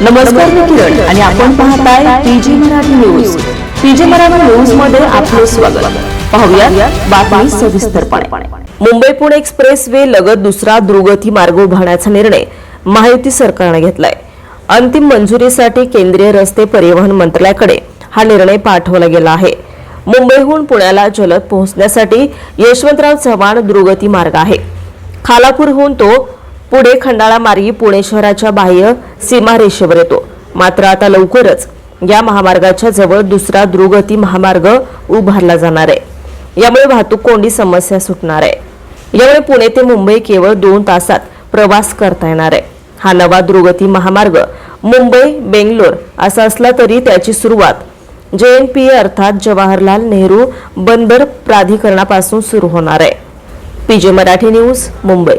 नमस्कार मी किरण आणि आपण पाहताय PG Marathi news. PG Marathi न्यूजमध्ये आपलं स्वागत. पाहूया बातमी सविस्तरपणे. मुंबई पुणे एक्सप्रेस वे लगत दुसरा द्रुगती मार्ग उभारण्याचा निर्णय महायुती सरकारने घेतलाय. अंतिम मंजुरीसाठी केंद्रीय रस्ते परिवहन मंत्रालयाकडे हा निर्णय पाठवला गेला आहे. मुंबईहून पुण्याला जलद पोहोचण्यासाठी यशवंतराव चव्हाण द्रुगती मार्ग आहे. खालापूरहून तो पुढे खंडाळा मार्गी पुणे शहराच्या बाह्य सीमारेषेवर येतो. मात्र आता लवकरच या महामार्गाच्या जवळ दुसरा द्रुगती महामार्ग उभारला जाणार आहे. यामुळे वाहतूक कोंडी समस्या सुटणार आहे. यामुळे पुणे ते मुंबई केवळ दोन तासात प्रवास करता येणार आहे. हा नवा द्रुगती महामार्ग मुंबई बेंगलोर असा असला तरी त्याची सुरुवात जेएनपीए अर्थात जवाहरलाल नेहरू बंदर प्राधिकरणापासून सुरू होणार आहे. PJ Marathi news Mumbai.